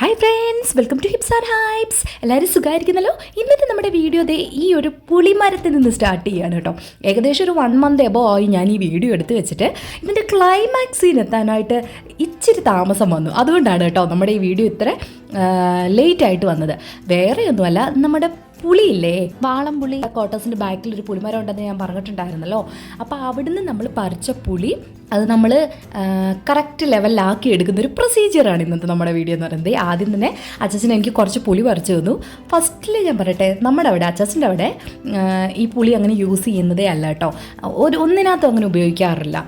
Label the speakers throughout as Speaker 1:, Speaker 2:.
Speaker 1: Hi friends welcome to hips and hypes എല്ലാവരും സുഖമായിരിക്കുന്നല്ലോ ഇന്നത്തെ നമ്മുടെ വീഡിയോ ദേ ഈ ഒരു പുളിമരത്തിൽ നിന്ന് സ്റ്റാർട്ട് ചെയ്യാണ് കേട്ടോ ഏകദേശം ഒരു വൺ മന്ത് എബോ ആയി ഞാൻ ഈ വീഡിയോ എടുത്ത് വെച്ചിട്ട് ഇതിന്റെ ക്ലൈമാക്സിന് എത്താനായിട്ട് ഇച്ചിരി താമസം വന്നു. അതുകൊണ്ടാണ് കേട്ടോ നമ്മുടെ ഈ വീഡിയോ ഇത്ര ലേറ്റ് ആയിട്ട് വന്നത്. വേറെ ഒന്നുമല്ല നമ്മുടെ പുളിയില്ലേ? വാളംപുളി കോട്ടേഴ്സിന്റെ ബാക്കിൽ ഒരു പുളിമരം ഉണ്ടെന്ന് ഞാൻ പറഞ്ഞിട്ടുണ്ടായിരുന്നല്ലോ. അപ്പോൾ അവിടുന്ന് നമ്മൾ പറിച്ച പുളി അത് നമ്മൾ കറക്റ്റ് ലെവലിലാക്കി എടുക്കുന്ന ഒരു പ്രൊസീജിയറാണ് ഇന്നത്തെ നമ്മുടെ വീഡിയോ എന്ന് പറയുന്നത്. ആദ്യം തന്നെ അച്ചച്ചന് എനിക്ക് കുറച്ച് പുളി പറിച്ചു തന്നു. ഫസ്റ്റിൽ ഞാൻ പറയട്ടെ നമ്മുടെ അവിടെ അച്ചച്ചന്റെ അവിടെ ഈ പുളി അങ്ങനെ യൂസ് ചെയ്യുന്നതേ അല്ല കേട്ടോ ഒരു ഒന്നിനകത്തും അങ്ങനെ ഉപയോഗിക്കാറില്ല.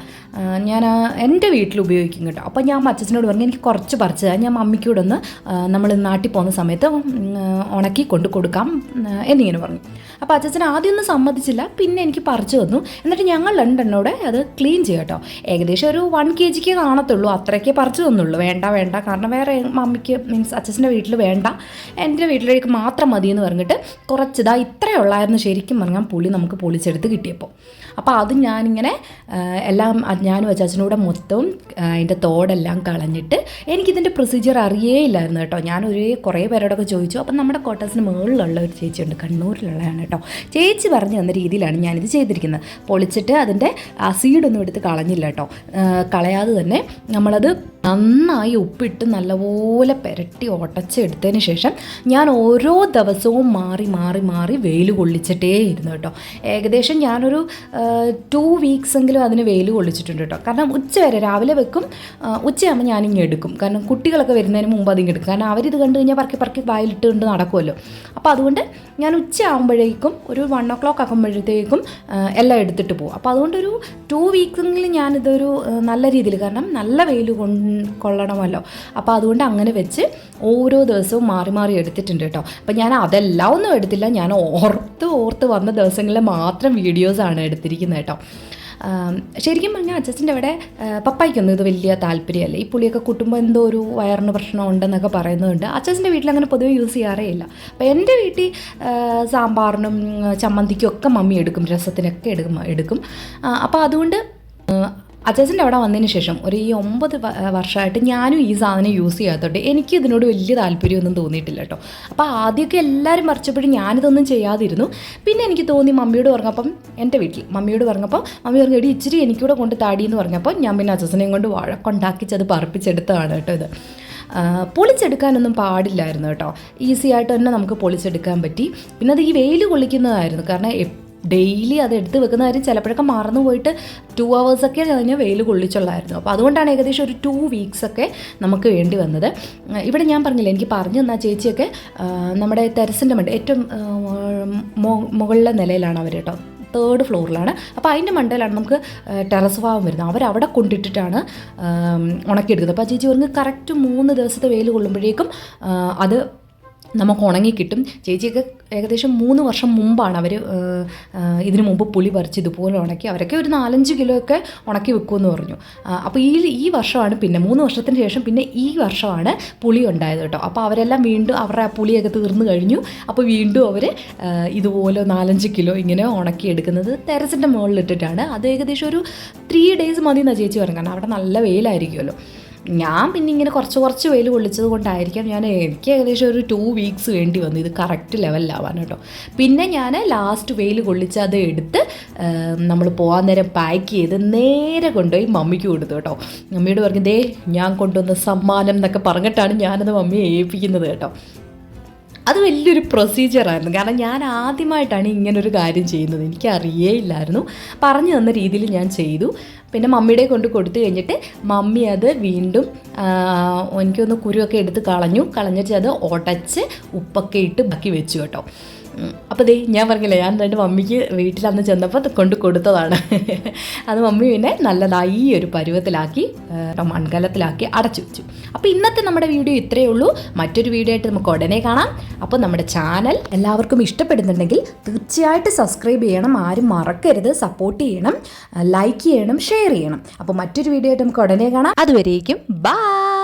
Speaker 1: ഞാൻ എന്റെ വീട്ടിൽ ഉപയോഗിക്കും കേട്ടോ. അപ്പോൾ ഞാൻ അച്ചച്ചനോട് പറഞ്ഞു എനിക്ക് കുറച്ച് പറിച്ച് തരാം. ഞാൻ മമ്മിക്കൂടെ ഒന്ന് നമ്മൾ നാട്ടിൽ പോകുന്ന സമയത്ത് ഉണക്കി കൊണ്ട് കൊടുക്കാം എന്നിങ്ങനെ പറഞ്ഞു. അപ്പോൾ അച്ഛൻ ആദ്യം ഒന്നും സമ്മതിച്ചില്ല പിന്നെ എനിക്ക് പറിച്ചു തന്നു. എന്നിട്ട് ഞങ്ങൾ രണ്ടെണ്ണോടെ അത് ക്ലീൻ ചെയ്യാം കേട്ടോ. ഏകദേശം ഒരു വൺ കെ ജിക്ക് കാണത്തുള്ളൂ അത്രയ്ക്ക് പറിച്ചു തന്നുള്ളൂ. വേണ്ട വേണ്ട. കാരണം വേറെ മമ്മിക്ക് മീൻസ് അച്ഛന്റെ വീട്ടിൽ വേണ്ട. എന്റെ വീട്ടിലേക്ക് മാത്രം മതി എന്ന് പറഞ്ഞിട്ട് കുറച്ച് ഇതാ ഇത്രയേ ഉള്ളായിരുന്നു ശരിക്കും പറഞ്ഞാൽ പുളി നമുക്ക് പൊളിച്ചെടുത്ത് കിട്ടിയപ്പോൾ. അപ്പോൾ അത് ഞാനിങ്ങനെ എല്ലാം ഞാനും അച്ചാച്ചനൂടെ മൊത്തവും അതിന്റെ തോടെല്ലാം കളഞ്ഞിട്ട് എനിക്കിതിന്റെ പ്രൊസീജിയർ അറിയേയില്ലായിരുന്നു കേട്ടോ. ഞാൻ ഒരു കുറേ പേരോടൊക്കെ ചോദിച്ചു. അപ്പം നമ്മുടെ കോട്ടേഴ്സിന് മുകളിലുള്ള ഒരു ചേച്ചിയുണ്ട് കണ്ണൂരിലുള്ളതാണ് കേട്ടോ. ചേച്ചി പറഞ്ഞു തന്ന രീതിയിലാണ് ഞാനിത് ചെയ്തിരിക്കുന്നത്. പൊളിച്ചിട്ട് അതിന്റെ ആ സീഡൊന്നും എടുത്ത് കളഞ്ഞില്ല കേട്ടോ. കളയാതെ തന്നെ നമ്മളത് നന്നായി ഉപ്പിട്ട് നല്ലപോലെ പെരട്ടി ഉടച്ചെടുത്തതിന് ശേഷം ഞാൻ ഓരോ ദിവസവും മാറി മാറി മാറി വെയിൽ കൊള്ളിച്ചിട്ടേ ഇരുന്നു കേട്ടോ. ഏകദേശം ഞാനൊരു ടു വീക്സ് എങ്കിലും അതിന് വെയിൽ കൊള്ളിച്ചിട്ടുണ്ട് കേട്ടോ. കാരണം ഉച്ച വരെ രാവിലെ വെക്കും ഉച്ചയാകുമ്പോൾ ഞാനിങ്ങ് എടുക്കും. കാരണം കുട്ടികളൊക്കെ വരുന്നതിന് മുമ്പ് അതിങ്ങ് എടുക്കും. കാരണം അവരിത് കണ്ടു കഴിഞ്ഞാൽ പറക്കി പറക്കി വായിലിട്ട് കൊണ്ട് നടക്കുമല്ലോ അപ്പോൾ അതുകൊണ്ട് ഞാൻ ഉച്ച ആകുമ്പോഴേക്കും ഒരു വൺ ഒ ക്ലോക്ക് ആകുമ്പോഴത്തേക്കും എല്ലാം എടുത്തിട്ട് പോകും അപ്പോൾ അതുകൊണ്ടൊരു ടു വീക്സെങ്കിലും ഞാനിതൊരു നല്ല രീതിയിൽ കാരണം നല്ല വെയിൽ കൊള്ളണമല്ലോ. അപ്പോൾ അതുകൊണ്ട് അങ്ങനെ വെച്ച് ഓരോ ദിവസവും മാറി മാറി എടുത്തിട്ടുണ്ട് കേട്ടോ. അപ്പോൾ ഞാൻ അതെല്ലാം ഒന്നും എടുത്തില്ല. ഞാൻ ഓർത്ത് ഓർത്ത് വന്ന ദിവസങ്ങളിൽ മാത്രം വീഡിയോസാണ് എടുത്തിരിക്കുന്നത് കേട്ടോ. ശരിക്കും പറഞ്ഞാൽ അച്ഛന്റെ അവിടെ പപ്പായ്ക്കൊന്നും ഇത് വലിയ താല്പര്യമല്ല. ഈ പുളിയൊക്കെ കൂട്ടുമ്പോൾ എന്തോ ഒരു വയറിന് പ്രശ്നം ഉണ്ടെന്നൊക്കെ പറയുന്നുണ്ട് അച്ഛന്റെ വീട്ടിൽ അങ്ങനെ പൊതുവെ യൂസ് ചെയ്യാറേ ഇല്ല. അപ്പോൾ എന്റെ വീട്ടിൽ സാമ്പാറിനും ചമ്മന്തിക്കും ഒക്കെ മമ്മി എടുക്കും രസത്തിനൊക്കെ എടുക്കും എടുക്കും. അപ്പോൾ അതുകൊണ്ട് അച്ഛന്റെ അവിടെ വന്നതിന് ശേഷം ഒരു ഈ ഒമ്പത് വർഷമായിട്ട് ഞാനും ഈ സാധനം യൂസ് ചെയ്യാത്തോണ്ട് എനിക്ക് ഇതിനോട് വലിയ താല്പര്യമൊന്നും തോന്നിയിട്ടില്ല കേട്ടോ. അപ്പോൾ ആദ്യമൊക്കെ എല്ലാവരും മറിച്ചപ്പോഴും ഞാനിതൊന്നും ചെയ്യാതിരുന്നു. പിന്നെ എനിക്ക് തോന്നി മമ്മിയോട് പറഞ്ഞപ്പം എന്റെ വീട്ടിൽ മമ്മിയോട് പറഞ്ഞപ്പോൾ മമ്മി പറഞ്ഞു എടി ഇച്ചിരി എനിക്കൂടെ കൊണ്ട് താടി എന്ന് പറഞ്ഞപ്പോൾ ഞാൻ പിന്നെ അച്ചാച്ചനെയും കൊണ്ട് വഴക്കുണ്ടാക്കിച്ചത് പറപ്പിച്ചെടുത്തതാണ് കേട്ടോ ഇത്. പൊളിച്ചെടുക്കാനൊന്നും പാടില്ലായിരുന്നു കേട്ടോ. ഈസി ആയിട്ട് തന്നെ നമുക്ക് പൊളിച്ചെടുക്കാൻ പറ്റി. പിന്നെ അത് ഈ വെയിൽ കൊള്ളിക്കുന്നതായിരുന്നു. കാരണം ഡെയിലി അത് എടുത്ത് വെക്കുന്ന കാര്യം ചിലപ്പോഴൊക്കെ മറന്നു പോയിട്ട് ടു അവേഴ്സൊക്കെ അതിന് വെയിൽ കൊള്ളിച്ചുള്ളായിരുന്നു. അപ്പോൾ അതുകൊണ്ടാണ് ഏകദേശം ഒരു ടു വീക്സൊക്കെ നമുക്ക് വേണ്ടി വന്നത്. ഇവിടെ ഞാൻ പറഞ്ഞില്ല എനിക്ക് പറഞ്ഞു തന്ന ചേച്ചിയൊക്കെ നമ്മുടെ ടെറസിന്റെ മണ്ട ഏറ്റവും മുകളിലെ നിലയിലാണ് അവർ കേട്ടോ. തേർഡ് ഫ്ലോറിലാണ് അപ്പോൾ അതിന്റെ മണ്ടയിലാണ് നമുക്ക് ടെറസ് ഭാവം വരുന്നത്. അവരവിടെ കൊണ്ടിട്ടിട്ടാണ് ഉണക്കിയെടുക്കുന്നത്. അപ്പോൾ ചേച്ചി പറഞ്ഞ് കറക്റ്റ് മൂന്ന് ദിവസത്തെ വെയിൽ കൊള്ളുമ്പോഴേക്കും അത് നമുക്ക് ഉണങ്ങി കിട്ടും ചേച്ചിയൊക്കെ ഏകദേശം മൂന്ന് വർഷം മുമ്പാണ് അവർ ഇതിനു മുമ്പ് പുളി പറിച്ച് ഇതുപോലെ ഉണക്കി അവരൊക്കെ ഒരു നാലഞ്ച് കിലോ ഒക്കെ ഉണക്കി വെക്കുമെന്ന് പറഞ്ഞു. അപ്പോൾ ഈ ഈ വർഷമാണ് പിന്നെ മൂന്ന് വർഷത്തിന് ശേഷം പിന്നെ ഈ വർഷമാണ് പുളി ഉണ്ടായത് കേട്ടോ. അപ്പോൾ അവരെല്ലാം വീണ്ടും അവരുടെ ആ പുളിയൊക്കെ തീർന്നു കഴിഞ്ഞു. അപ്പോൾ വീണ്ടും അവർ ഇതുപോലെ നാലഞ്ച് കിലോ ഇങ്ങനെ ഉണക്കി ഉണക്കിയെടുക്കുന്നത് ടെറസിന്റെ മുകളിലിട്ടിട്ടാണ് അത് ഏകദേശം ഒരു ത്രീ ഡേയ്സ് മതി എന്നാണ് ചേച്ചി പറഞ്ഞു കാരണം അവിടെ നല്ല വെയിലായിരിക്കുമല്ലോ. ഞാൻ പിന്നെ ഇങ്ങനെ കുറച്ച് കുറച്ച് വെയിൽ കൊള്ളിച്ചത് കൊണ്ടായിരിക്കാം ഞാൻ എനിക്ക് ഏകദേശം ഒരു ടു വീക്സ് വേണ്ടി വന്നു. ഇത് കറക്റ്റ് ലെവലിലാവാൻ കേട്ടോ. പിന്നെ ഞാൻ ലാസ്റ്റ് വെയിൽ കൊള്ളിച്ച് അത് എടുത്ത് നമ്മൾ പോകാൻ നേരം പാക്ക് ചെയ്ത് നേരെ കൊണ്ടുപോയി മമ്മിക്ക് കൊടുത്തു കേട്ടോ. മമ്മിയോട് പറഞ്ഞു ദേ ഞാൻ കൊണ്ടുവന്ന സമ്മാനം എന്നൊക്കെ പറഞ്ഞിട്ടാണ് ഞാനത് മമ്മിയെ ഏൽപ്പിക്കുന്നത് കേട്ടോ. അത് വലിയൊരു പ്രൊസീജിയറായിരുന്നു കാരണം ഞാൻ ആദ്യമായിട്ടാണ് ഇങ്ങനൊരു കാര്യം ചെയ്യുന്നത്. എനിക്ക് അറിയേയില്ലായിരുന്നു. പറഞ്ഞു തന്ന രീതിയിൽ ഞാൻ ചെയ്തു. പിന്നെ മമ്മിയുടെ കൊണ്ട് കൊടുത്തു കഴിഞ്ഞിട്ട് മമ്മി അത് വീണ്ടും എനിക്കൊന്ന് കുരുവൊക്കെ എടുത്ത് കളഞ്ഞു. കളഞ്ഞിട്ട് അത് ഉടച്ച് ഉപ്പൊക്കെ ഇട്ട് ബാക്കി വെച്ചു കേട്ടോ. അപ്പോൾ ദേ ഞാൻ പറഞ്ഞില്ലേ ഞാൻ എന്റെ മമ്മിക്ക് വീട്ടിൽ അന്ന് ചെന്നപ്പോൾ കൊണ്ട് കൊടുത്തതാണ്. അത് മമ്മി പിന്നെ നല്ലതായി ഒരു പരുവത്തിലാക്കി മൺകലത്തിലാക്കി അടച്ചു വെച്ചു. അപ്പോൾ ഇന്നത്തെ നമ്മുടെ വീഡിയോ ഇത്രയേ ഉള്ളൂ. മറ്റൊരു വീഡിയോ ആയിട്ട് നമുക്ക് ഉടനെ കാണാം. അപ്പോൾ നമ്മുടെ ചാനൽ എല്ലാവർക്കും ഇഷ്ടപ്പെടുന്നുണ്ടെങ്കിൽ തീർച്ചയായിട്ടും സബ്സ്ക്രൈബ് ചെയ്യണം. ആരും മറക്കരുത്. സപ്പോർട്ട് ചെയ്യണം. ലൈക്ക് ചെയ്യണം. ഷെയർ ചെയ്യണം. അപ്പോൾ മറ്റൊരു വീഡിയോ ആയിട്ട് നമുക്ക് ഉടനെ കാണാം. അതുവരേക്കും ബൈ!